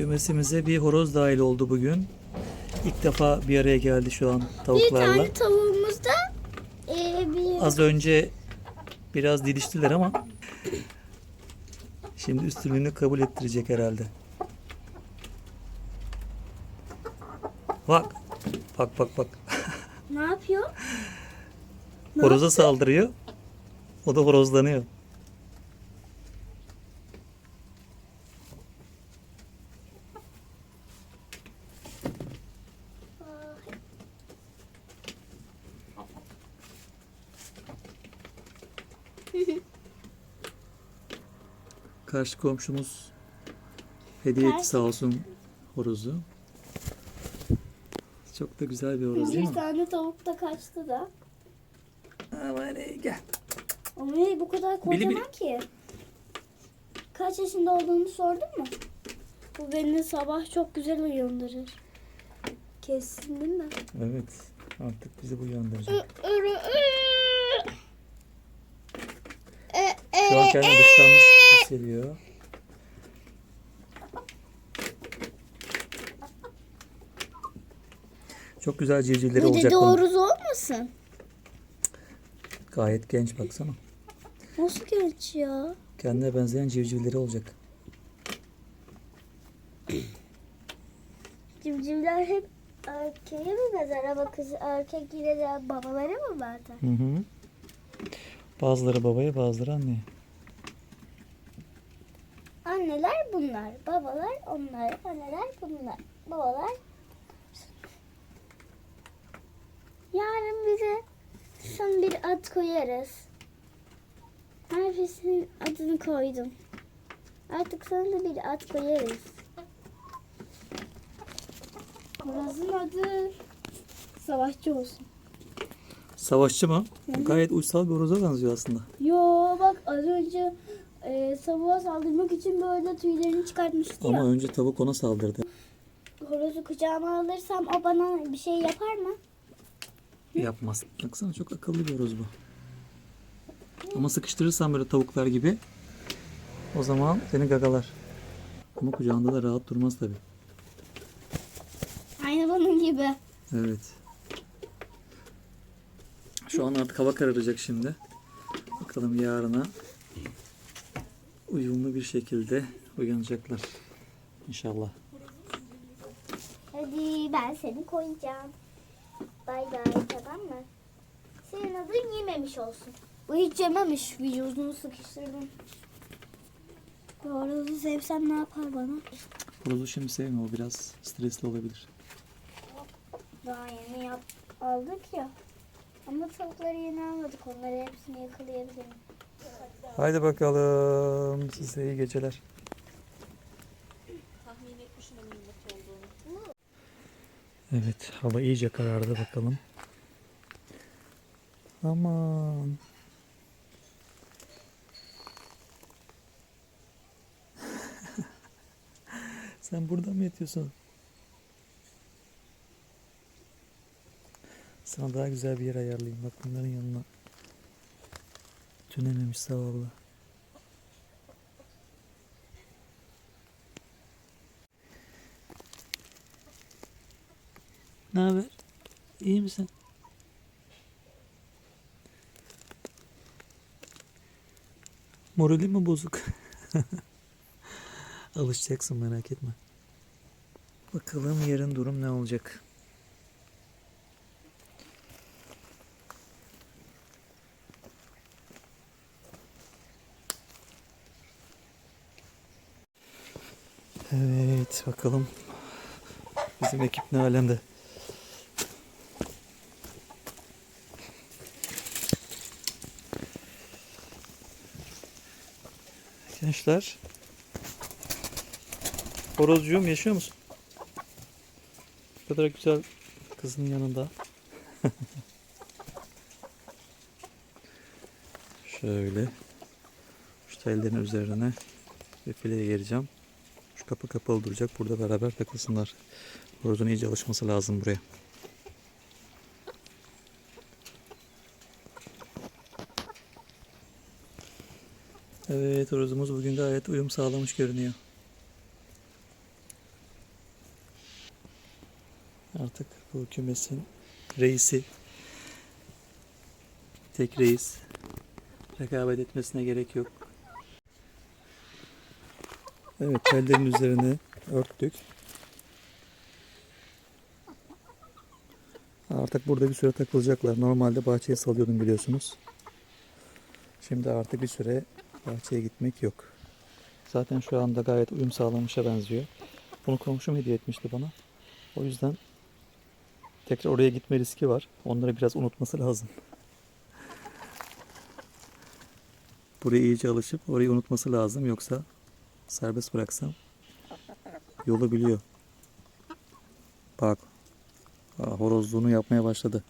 Kümesimize bir horoz dahil oldu bugün. İlk defa bir araya geldi şu an Bir tavuklarla. tane tavuğumuz da e, bir Az önce biraz didiştiler ama şimdi üstünlüğünü kabul ettirecek herhalde. Bak. Bak bak bak. ne yapıyor? Ne Horoza saldırıyor. O da horozlanıyor. Karşı komşumuz hediye etti Karşı- sağ olsun horozu. Çok da güzel bir horoz değil Bir mi? tane tavuk da kaçtı da. Aman ey, gel. Ama ne bu kadar kocaman bili- ki. Kaç yaşında olduğunu sordun mu? Bu beni sabah çok güzel uyandırır. Kesin değil mi? Evet. Artık bizi bu uyandıracak. Şu an kendini dışlanmış hissediyor. Çok güzel civcivleri olacak da bunun. doğrusu olmasın? Gayet genç baksana. Nasıl genç ya? Kendine benzeyen civcivleri olacak. Civcivler hep erkeğe mi benzer ama kız erkek yine de babalara mı benzer? Hı hı. Bazıları babaya bazıları anneye. Anneler bunlar, babalar onlar, anneler bunlar, babalar. Yarın bize son bir ad koyarız. Herkesin adını koydum. Artık sana da bir ad koyarız. Burasının adı Savaşçı olsun. Savaşçı mı? Gayet uysal bir horoza benziyor aslında. Yo bak az önce e, savuğa saldırmak için böyle tüylerini çıkartmıştı ya. Ama önce tavuk ona saldırdı. Horozu kucağıma alırsam o bana bir şey yapar mı? Yapmaz. Baksana çok akıllı bir horoz bu. Ama sıkıştırırsan böyle tavuklar gibi o zaman seni gagalar. Ama kucağında da rahat durmaz tabi. Aynı bunun gibi. Evet. Şu an artık hava kararacak şimdi. Bakalım yarına uyumlu bir şekilde uyanacaklar. İnşallah. Hadi ben seni koyacağım. Bay bay tamam mı? Senin adın yememiş olsun. Bu hiç yememiş. Vücudunu sıkıştırdım. Horozu sevsem ne yapar bana? Horozu şimdi sevme o biraz stresli olabilir. Daha yeni yap aldık ya. Ama tavukları yeni almadık. Onları hepsini yakalayabilirim. Haydi bakalım size iyi geceler. Evet hava iyice karardı bakalım. Aman. Sen burada mı yatıyorsun? Sana daha güzel bir yer ayarlayayım. Bak bunların yanına. Tünememiş zavallı. Ne haber? İyi misin? Moralin mi bozuk? Alışacaksın merak etme. Bakalım yarın durum ne olacak? Evet bakalım bizim ekip ne alemde. Gençler. Horozcuğum yaşıyor musun? Bu kadar güzel kızın yanında. Şöyle. Şu tellerin üzerine bir fileye gireceğim. Şu kapı kapalı duracak. Burada beraber takılsınlar. Horozun iyice alışması lazım buraya. Evet horozumuz bugün gayet uyum sağlamış görünüyor. Artık bu kümesin reisi. Tek reis. Rekabet etmesine gerek yok. Evet tellerin üzerine örttük. Artık burada bir süre takılacaklar. Normalde bahçeye salıyordum biliyorsunuz. Şimdi artık bir süre bahçeye gitmek yok. Zaten şu anda gayet uyum sağlamışa benziyor. Bunu komşum hediye etmişti bana. O yüzden tekrar oraya gitme riski var. Onları biraz unutması lazım. Buraya iyice alışıp orayı unutması lazım. Yoksa serbest bıraksam yolu biliyor. Bak. Aa, horozluğunu yapmaya başladı.